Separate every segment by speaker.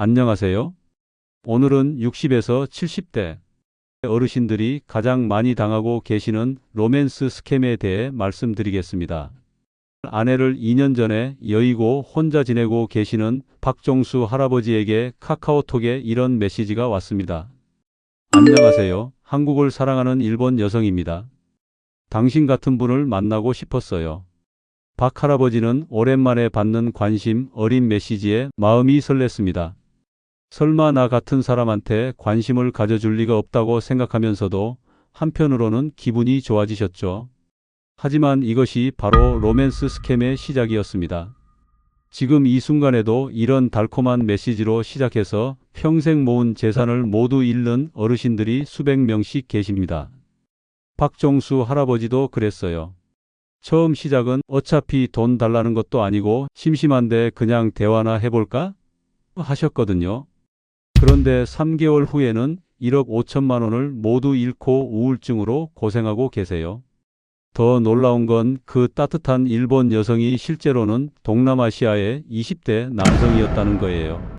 Speaker 1: 안녕하세요. 오늘은 60에서 70대 어르신들이 가장 많이 당하고 계시는 로맨스 스캠에 대해 말씀드리겠습니다. 아내를 2년 전에 여의고 혼자 지내고 계시는 박종수 할아버지에게 카카오톡에 이런 메시지가 왔습니다. 안녕하세요. 한국을 사랑하는 일본 여성입니다. 당신 같은 분을 만나고 싶었어요. 박 할아버지는 오랜만에 받는 관심 어린 메시지에 마음이 설렜습니다. 설마 나 같은 사람한테 관심을 가져줄 리가 없다고 생각하면서도 한편으로는 기분이 좋아지셨죠. 하지만 이것이 바로 로맨스 스캠의 시작이었습니다. 지금 이 순간에도 이런 달콤한 메시지로 시작해서 평생 모은 재산을 모두 잃는 어르신들이 수백 명씩 계십니다. 박종수 할아버지도 그랬어요. 처음 시작은 어차피 돈 달라는 것도 아니고 심심한데 그냥 대화나 해볼까? 하셨거든요. 그런데 3개월 후에는 1억 5천만 원을 모두 잃고 우울증으로 고생하고 계세요. 더 놀라운 건 그 따뜻한 일본 여성이 실제로는 동남아시아의 20대 남성이었다는 거예요.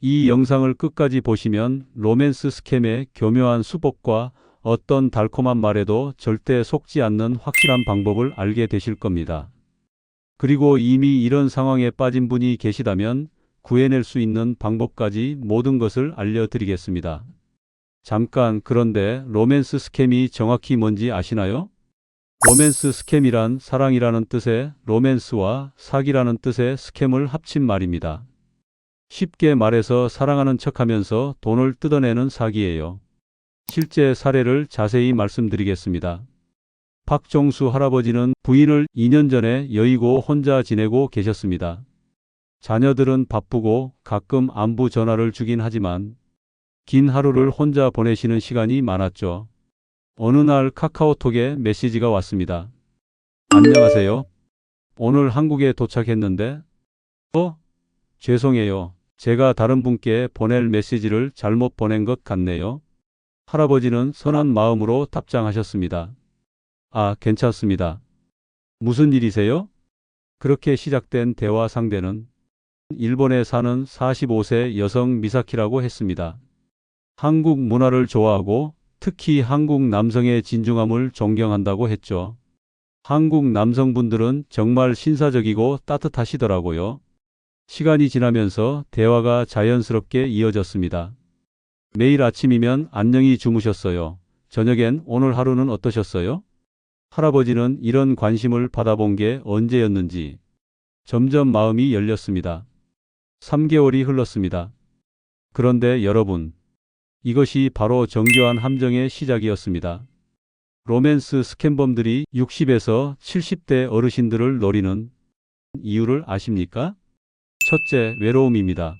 Speaker 1: 이 영상을 끝까지 보시면 로맨스 스캠의 교묘한 수법과 어떤 달콤한 말에도 절대 속지 않는 확실한 방법을 알게 되실 겁니다. 그리고 이미 이런 상황에 빠진 분이 계시다면 구해낼 수 있는 방법까지 모든 것을 알려드리겠습니다. 잠깐 그런데 로맨스 스캠이 정확히 뭔지 아시나요? 로맨스 스캠이란 사랑이라는 뜻의 로맨스와 사기라는 뜻의 스캠을 합친 말입니다. 쉽게 말해서 사랑하는 척하면서 돈을 뜯어내는 사기예요. 실제 사례를 자세히 말씀드리겠습니다. 박종수 할아버지는 부인을 2년 전에 여의고 혼자 지내고 계셨습니다. 자녀들은 바쁘고 가끔 안부 전화를 주긴 하지만 긴 하루를 혼자 보내시는 시간이 많았죠. 어느 날 카카오톡에 메시지가 왔습니다. 안녕하세요. 오늘 한국에 도착했는데, 어? 죄송해요. 제가 다른 분께 보낼 메시지를 잘못 보낸 것 같네요. 할아버지는 선한 마음으로 답장하셨습니다. 아, 괜찮습니다. 무슨 일이세요? 그렇게 시작된 대화 상대는 일본에 사는 45세 여성 미사키라고 했습니다. 한국 문화를 좋아하고 특히 한국 남성의 진중함을 존경한다고 했죠. 한국 남성분들은 정말 신사적이고 따뜻하시더라고요. 시간이 지나면서 대화가 자연스럽게 이어졌습니다. 매일 아침이면 안녕히 주무셨어요. 저녁엔 오늘 하루는 어떠셨어요? 할아버지는 이런 관심을 받아본 게 언제였는지 점점 마음이 열렸습니다. 3개월이 흘렀습니다. 그런데 여러분, 이것이 바로 정교한 함정의 시작이었습니다. 로맨스 스캔범들이 60에서 70대 어르신들을 노리는 이유를 아십니까? 첫째, 외로움입니다.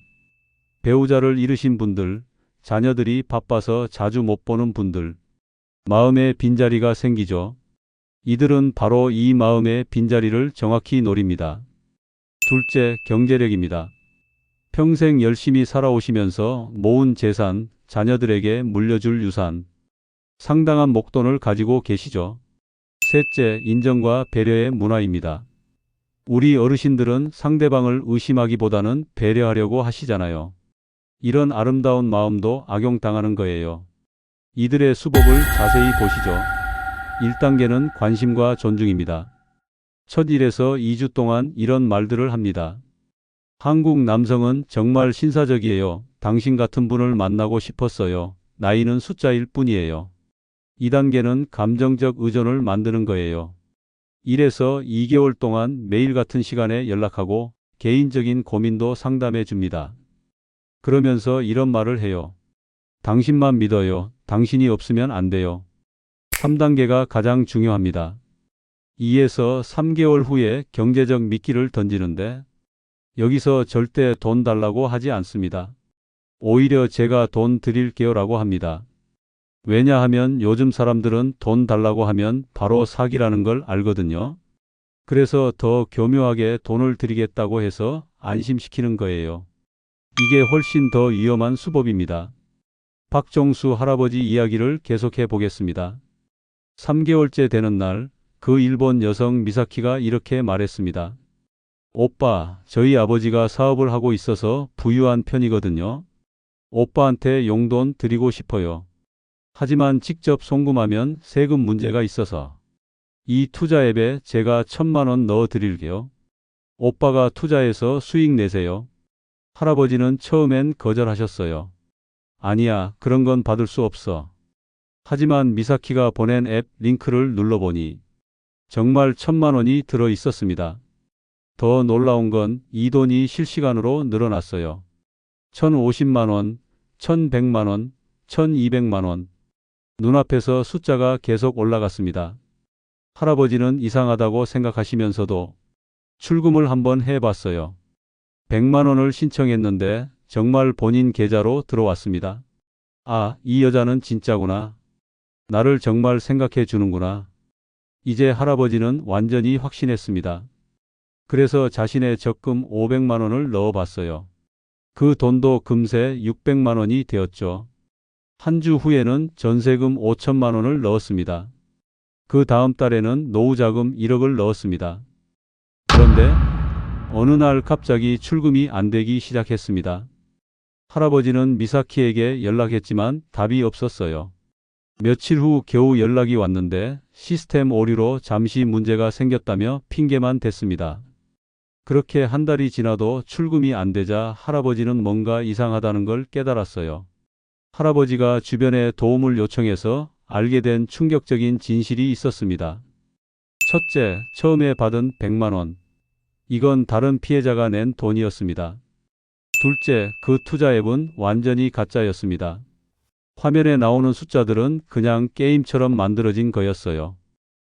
Speaker 1: 배우자를 잃으신 분들, 자녀들이 바빠서 자주 못 보는 분들, 마음의 빈자리가 생기죠. 이들은 바로 이 마음의 빈자리를 정확히 노립니다. 둘째, 경제력입니다. 평생 열심히 살아오시면서 모은 재산, 자녀들에게 물려줄 유산, 상당한 목돈을 가지고 계시죠. 셋째, 인정과 배려의 문화입니다. 우리 어르신들은 상대방을 의심하기보다는 배려하려고 하시잖아요. 이런 아름다운 마음도 악용당하는 거예요. 이들의 수법을 자세히 보시죠. 1단계는 관심과 존중입니다. 첫 1에서 2주 동안 이런 말들을 합니다. 한국 남성은 정말 신사적이에요. 당신 같은 분을 만나고 싶었어요. 나이는 숫자일 뿐이에요. 2단계는 감정적 의존을 만드는 거예요. 1에서 2개월 동안 매일 같은 시간에 연락하고 개인적인 고민도 상담해 줍니다. 그러면서 이런 말을 해요. 당신만 믿어요. 당신이 없으면 안 돼요. 3단계가 가장 중요합니다. 2에서 3개월 후에 경제적 미끼를 던지는데 여기서 절대 돈 달라고 하지 않습니다. 오히려 제가 돈 드릴게요 라고 합니다. 왜냐하면 요즘 사람들은 돈 달라고 하면 바로 사기라는 걸 알거든요. 그래서 더 교묘하게 돈을 드리겠다고 해서 안심시키는 거예요. 이게 훨씬 더 위험한 수법입니다. 박종수 할아버지 이야기를 계속해 보겠습니다. 3개월째 되는 날, 그 일본 여성 미사키가 이렇게 말했습니다. 오빠, 저희 아버지가 사업을 하고 있어서 부유한 편이거든요. 오빠한테 용돈 드리고 싶어요. 하지만 직접 송금하면 세금 문제가 있어서 이 투자 앱에 제가 천만 원 넣어 드릴게요. 오빠가 투자해서 수익 내세요. 할아버지는 처음엔 거절하셨어요. 아니야, 그런 건 받을 수 없어. 하지만 미사키가 보낸 앱 링크를 눌러보니 정말 천만 원이 들어 있었습니다. 더 놀라운 건 이 돈이 실시간으로 늘어났어요. 1050만 원, 1100만 원, 1200만 원. 눈앞에서 숫자가 계속 올라갔습니다. 할아버지는 이상하다고 생각하시면서도 출금을 한번 해봤어요. 100만 원을 신청했는데 정말 본인 계좌로 들어왔습니다. 아, 이 여자는 진짜구나. 나를 정말 생각해 주는구나. 이제 할아버지는 완전히 확신했습니다. 그래서 자신의 적금 500만 원을 넣어봤어요. 그 돈도 금세 600만 원이 되었죠. 한 주 후에는 전세금 5천만 원을 넣었습니다. 그 다음 달에는 노후자금 1억을 넣었습니다. 그런데 어느 날 갑자기 출금이 안 되기 시작했습니다. 할아버지는 미사키에게 연락했지만 답이 없었어요. 며칠 후 겨우 연락이 왔는데 시스템 오류로 잠시 문제가 생겼다며 핑계만 댔습니다. 그렇게 한 달이 지나도 출금이 안 되자 할아버지는 뭔가 이상하다는 걸 깨달았어요. 할아버지가 주변에 도움을 요청해서 알게 된 충격적인 진실이 있었습니다. 첫째, 처음에 받은 100만 원. 이건 다른 피해자가 낸 돈이었습니다. 둘째, 그 투자 앱은 완전히 가짜였습니다. 화면에 나오는 숫자들은 그냥 게임처럼 만들어진 거였어요.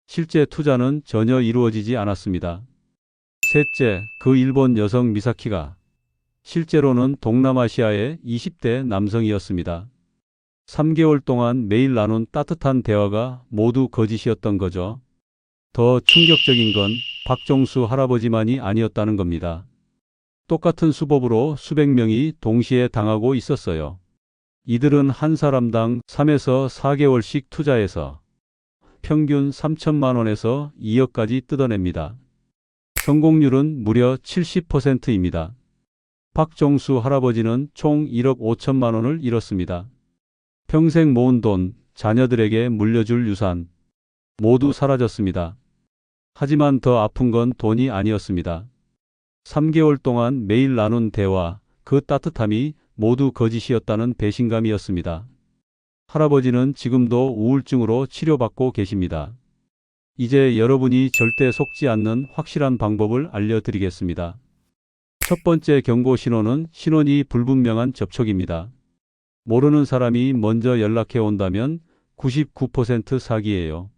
Speaker 1: 실제 투자는 전혀 이루어지지 않았습니다. 셋째, 그 일본 여성 미사키가 실제로는 동남아시아의 20대 남성이었습니다. 3개월 동안 매일 나눈 따뜻한 대화가 모두 거짓이었던 거죠. 더 충격적인 건 박정수 할아버지만이 아니었다는 겁니다. 똑같은 수법으로 수백 명이 동시에 당하고 있었어요. 이들은 한 사람당 3에서 4개월씩 투자해서 평균 3천만 원에서 2억까지 뜯어냅니다. 성공률은 무려 70%입니다. 박정수 할아버지는 총 1억 5천만 원을 잃었습니다. 평생 모은 돈, 자녀들에게 물려줄 유산, 모두 사라졌습니다. 하지만 더 아픈 건 돈이 아니었습니다. 3개월 동안 매일 나눈 대화, 그 따뜻함이 모두 거짓이었다는 배신감이었습니다. 할아버지는 지금도 우울증으로 치료받고 계십니다. 이제 여러분이 절대 속지 않는 확실한 방법을 알려드리겠습니다. 첫 번째 경고 신호는 신원이 불분명한 접촉입니다. 모르는 사람이 먼저 연락해 온다면 99% 사기예요.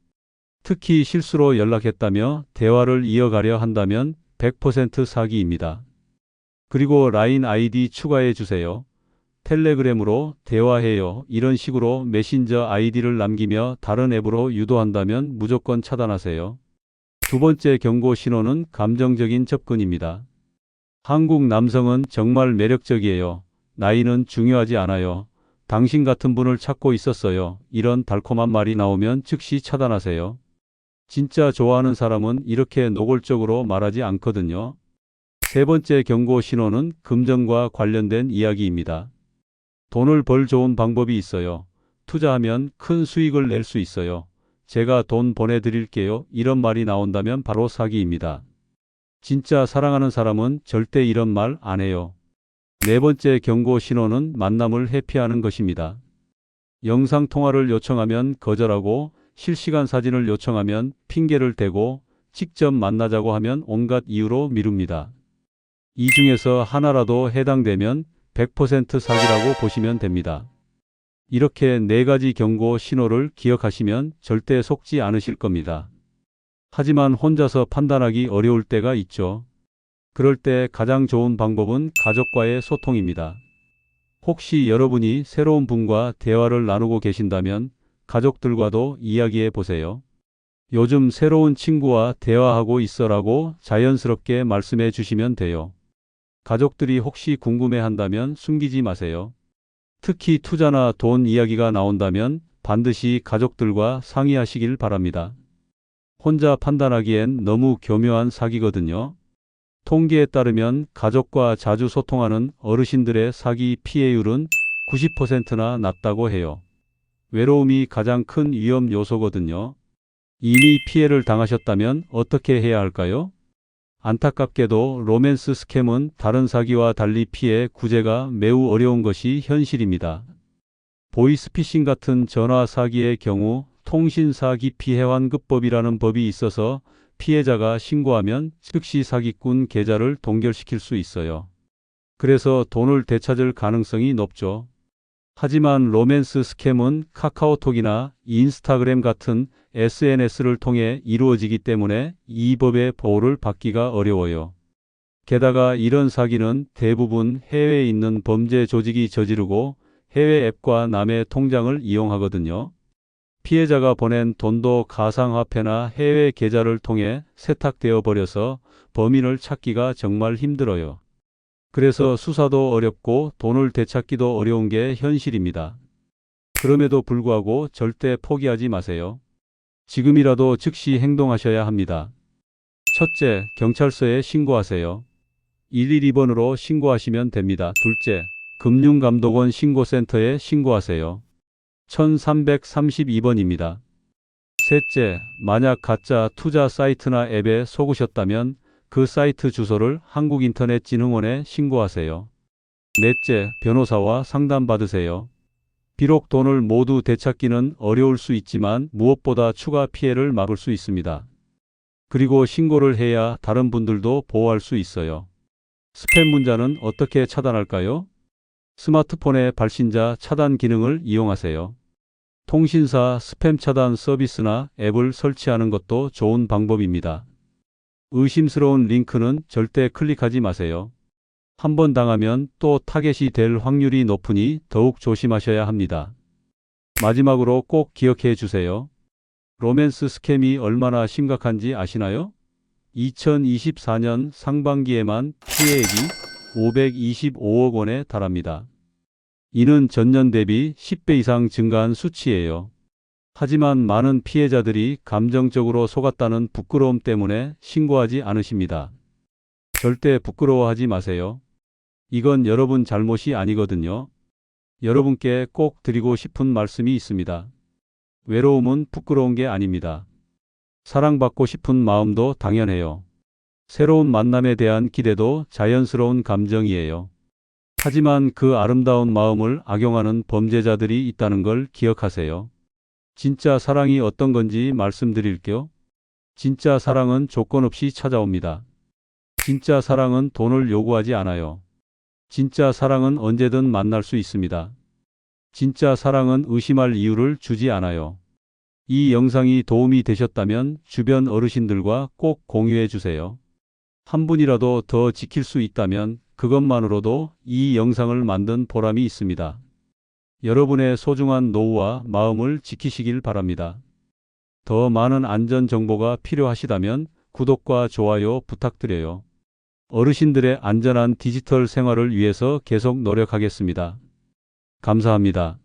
Speaker 1: 특히 실수로 연락했다며 대화를 이어가려 한다면 100% 사기입니다. 그리고 라인 아이디 추가해 주세요. 텔레그램으로 대화해요. 이런 식으로 메신저 아이디를 남기며 다른 앱으로 유도한다면 무조건 차단하세요. 두 번째 경고 신호는 감정적인 접근입니다. 한국 남성은 정말 매력적이에요. 나이는 중요하지 않아요. 당신 같은 분을 찾고 있었어요. 이런 달콤한 말이 나오면 즉시 차단하세요. 진짜 좋아하는 사람은 이렇게 노골적으로 말하지 않거든요. 세 번째 경고 신호는 금전과 관련된 이야기입니다. 돈을 벌 좋은 방법이 있어요. 투자하면 큰 수익을 낼 수 있어요. 제가 돈 보내드릴게요. 이런 말이 나온다면 바로 사기입니다. 진짜 사랑하는 사람은 절대 이런 말 안 해요. 네 번째 경고 신호는 만남을 회피하는 것입니다. 영상 통화를 요청하면 거절하고 실시간 사진을 요청하면 핑계를 대고 직접 만나자고 하면 온갖 이유로 미룹니다. 이 중에서 하나라도 해당되면 100% 사기라고 보시면 됩니다. 이렇게 네 가지 경고 신호를 기억하시면 절대 속지 않으실 겁니다. 하지만 혼자서 판단하기 어려울 때가 있죠. 그럴 때 가장 좋은 방법은 가족과의 소통입니다. 혹시 여러분이 새로운 분과 대화를 나누고 계신다면 가족들과도 이야기해 보세요. 요즘 새로운 친구와 대화하고 있어라고 자연스럽게 말씀해 주시면 돼요. 가족들이 혹시 궁금해 한다면 숨기지 마세요. 특히 투자나 돈 이야기가 나온다면 반드시 가족들과 상의하시길 바랍니다. 혼자 판단하기엔 너무 교묘한 사기거든요. 통계에 따르면 가족과 자주 소통하는 어르신들의 사기 피해율은 90%나 낮다고 해요. 외로움이 가장 큰 위험 요소거든요. 이미 피해를 당하셨다면 어떻게 해야 할까요? 안타깝게도 로맨스 스캠은 다른 사기와 달리 피해 구제가 매우 어려운 것이 현실입니다. 보이스피싱 같은 전화 사기의 경우 통신 사기 피해 환급법이라는 법이 있어서 피해자가 신고하면 즉시 사기꾼 계좌를 동결시킬 수 있어요. 그래서 돈을 되찾을 가능성이 높죠. 하지만 로맨스 스캠은 카카오톡이나 인스타그램 같은 SNS를 통해 이루어지기 때문에 이 법의 보호를 받기가 어려워요. 게다가 이런 사기는 대부분 해외에 있는 범죄 조직이 저지르고 해외 앱과 남의 통장을 이용하거든요. 피해자가 보낸 돈도 가상화폐나 해외 계좌를 통해 세탁되어 버려서 범인을 찾기가 정말 힘들어요. 그래서 수사도 어렵고 돈을 되찾기도 어려운 게 현실입니다. 그럼에도 불구하고 절대 포기하지 마세요. 지금이라도 즉시 행동하셔야 합니다. 첫째, 경찰서에 신고하세요. 112번으로 신고하시면 됩니다. 둘째, 금융감독원 신고센터에 신고하세요. 1332번입니다. 셋째, 만약 가짜 투자 사이트나 앱에 속으셨다면 그 사이트 주소를 한국인터넷진흥원에 신고하세요. 넷째, 변호사와 상담받으세요. 비록 돈을 모두 되찾기는 어려울 수 있지만 무엇보다 추가 피해를 막을 수 있습니다. 그리고 신고를 해야 다른 분들도 보호할 수 있어요. 스팸 문자는 어떻게 차단할까요? 스마트폰의 발신자 차단 기능을 이용하세요. 통신사 스팸 차단 서비스나 앱을 설치하는 것도 좋은 방법입니다. 의심스러운 링크는 절대 클릭하지 마세요. 한번 당하면 또 타겟이 될 확률이 높으니 더욱 조심하셔야 합니다. 마지막으로 꼭 기억해 주세요. 로맨스 스캠이 얼마나 심각한지 아시나요? 2024년 상반기에만 피해액이 525억 원에 달합니다. 이는 전년 대비 10배 이상 증가한 수치예요. 하지만 많은 피해자들이 감정적으로 속았다는 부끄러움 때문에 신고하지 않으십니다. 절대 부끄러워하지 마세요. 이건 여러분 잘못이 아니거든요. 여러분께 꼭 드리고 싶은 말씀이 있습니다. 외로움은 부끄러운 게 아닙니다. 사랑받고 싶은 마음도 당연해요. 새로운 만남에 대한 기대도 자연스러운 감정이에요. 하지만 그 아름다운 마음을 악용하는 범죄자들이 있다는 걸 기억하세요. 진짜 사랑이 어떤 건지 말씀드릴게요. 진짜 사랑은 조건 없이 찾아옵니다. 진짜 사랑은 돈을 요구하지 않아요. 진짜 사랑은 언제든 만날 수 있습니다. 진짜 사랑은 의심할 이유를 주지 않아요. 이 영상이 도움이 되셨다면 주변 어르신들과 꼭 공유해 주세요. 한 분이라도 더 지킬 수 있다면 그것만으로도 이 영상을 만든 보람이 있습니다. 여러분의 소중한 노후와 마음을 지키시길 바랍니다. 더 많은 안전 정보가 필요하시다면 구독과 좋아요 부탁드려요. 어르신들의 안전한 디지털 생활을 위해서 계속 노력하겠습니다. 감사합니다.